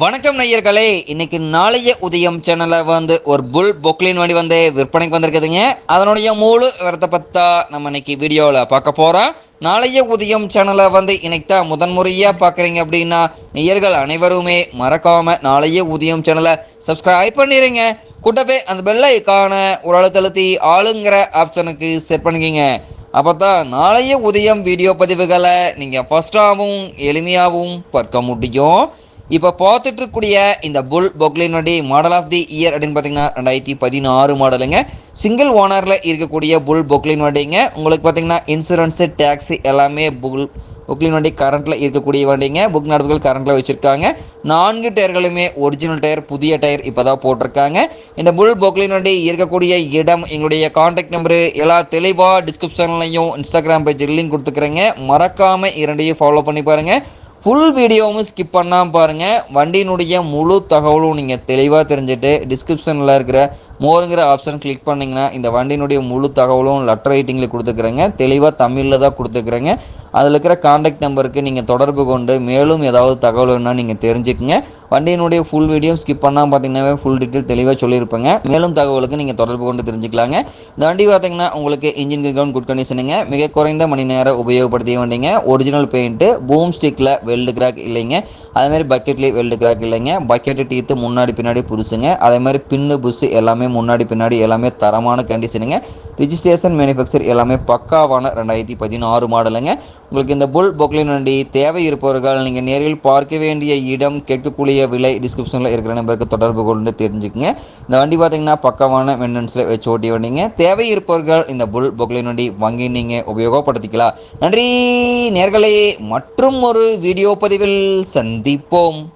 வணக்கம் நேயர்களே. இன்னைக்கு நாளைய உதயம் சேனல்ல வந்து ஒரு புல் பொக்லின் வண்டி வந்து விற்பனைக்கு வந்திருக்குதுங்க. அதனுடைய முழு விவரத்தை பத்தா நம்ம இன்னைக்கு வீடியோவில் பார்க்க போகிறோம் நாளைய உதயம் சேனலை வந்து இன்னைக்கு தான் முதன்முறையாக பார்க்குறீங்க அப்படின்னா நேயர்கள் அனைவருமே மறக்காம நாளைய உதயம் சேனலை சப்ஸ்கிரைப் பண்ணிடுங்க கூட்டவே அந்த பெல் ஐக்கான ஒரு அழுத்தழுத்தி ஆளுங்கிற ஆப்ஷனுக்கு செட் பண்ணிக்கிங்க. அப்போ தான் நாளைய உதயம் வீடியோ பதிவுகளை நீங்கள் ஃபஸ்ட்டாகவும் எளிமையாகவும் பார்க்க முடியும். இப்போ பார்த்துட்டு இருக்கக்கூடிய இந்த புல் பொக்லின் வண்டி மாடல் ஆஃப் தி இயர் அப்படின்னு பார்த்தீங்கன்னா ரெண்டாயிரத்தி பதினாறு மாடலுங்க சிங்கிள் ஓனரில் இருக்கக்கூடிய புல் பொக்லின் வண்டிங்க. உங்களுக்கு பார்த்தீங்கன்னா இன்சூரன்ஸு டேக்ஸி எல்லாமே புல் புக்லின் வண்டி கரண்ட்டில் இருக்கக்கூடிய வண்டிங்க. புக் நடப்புகள் கரண்ட்டில் வச்சுருக்காங்க. நான்கு டயர்களுமே ஒரிஜினல் டயர் புதிய டயர் இப்போ தான் போட்டிருக்காங்க. இந்த புல் பொக்லின் வண்டி இருக்கக்கூடிய இடம் எங்களுடைய காண்டாக்ட் நம்பரு எல்லா தெளிவாக டிஸ்கிரிப்ஷன்லையும் இன்ஸ்டாகிராம் பேஜ் லிங்க் கொடுத்துக்கிறேங்க. மறக்காமல் இரண்டையும் ஃபாலோ பண்ணி பாருங்கள் ஃபுல் வீடியோவும் ஸ்கிப் பண்ணாமல் பாருங்கள் வண்டியினுடைய முழு தகவலும் நீங்கள் தெளிவாக தெரிஞ்சுட்டு டிஸ்கிரிப்ஷனில் இருக்கிற மோருங்கிற ஆப்ஷன் கிளிக் பண்ணிங்கன்னா இந்த வண்டியினுடைய முழு தகவலும் லெட்டர் ரைட்டிங்கில் கொடுத்துக்கிறேங்க. தெளிவாக தமிழில் தான் கொடுத்துக்கிறேங்க. அதில் இருக்கிற காண்டாக்ட் நம்பருக்கு நீங்கள் தொடர்பு கொண்டு மேலும் ஏதாவது தகவல் வேணால் நீங்கள் தெரிஞ்சுக்கங்க. வண்டியினுடைய ஃபுல் வீடியோ ஸ்கிப் பண்ணால் பார்த்தீங்கன்னாவே ஃபுல் டீட்டெயில் தெளிவாக சொல்லியிருப்பேங்க. மேலும் தகவலுக்கு நீங்கள் தொடர்பு கொண்டு தெரிஞ்சுக்கலாங்க. இந்த வண்டி பார்த்தீங்கன்னா உங்களுக்கு இன்ஜின் கிரவுண்ட் குட் கண்டிஷனுங்க மிக குறைந்த மணி நேரம் உபயோகப்படுத்திய வண்டிங்க. ஒரிஜினல் பெயிண்ட்டு பூம் ஸ்டிக்கில் வெல்டு கிராக் இல்லைங்க. அதேமாதிரி பக்கெட்லேயே வெல்டு கிராக் இல்லைங்க. பக்கெட்டு டீத்து முன்னாடி பின்னாடி புதுசுங்க அதே மாதிரி பின்னு புஸ்ஸு எல்லாமே முன்னாடி பின்னாடி எல்லாமே தரமான கண்டிஷனுங்க ரிஜிஸ்ட்ரேஷன் மேனுஃபேக்சர் எல்லாமே பக்காவான ரெண்டாயிரத்தி பதினாறு மாடலுங்க. உங்களுக்கு இந்த புல் பொக்லின் வண்டி தேவை இருப்பவர்கள் நீங்கள் நேரில் பார்க்க வேண்டிய இடம் கேட்கக்கூடிய விலை டிஸ்கிரிப்ஷனில் இருக்கிற நம்பருக்கு தொடர்பு கொண்டு தெரிஞ்சுக்குங்க. இந்த வண்டி பார்த்தீங்கன்னா பக்காவான மெயின்டெனன்ஸில் வச்சு ஓட்டி வண்டிங்க. தேவை இருப்பவர்கள் இந்த புல் பொக்லின் வண்டி வாங்கி நீங்கள் உபயோகப்படுத்திக்கலாம். நன்றி நேர்களே. மற்றும் ஒரு வீடியோ பதிவில் Dipón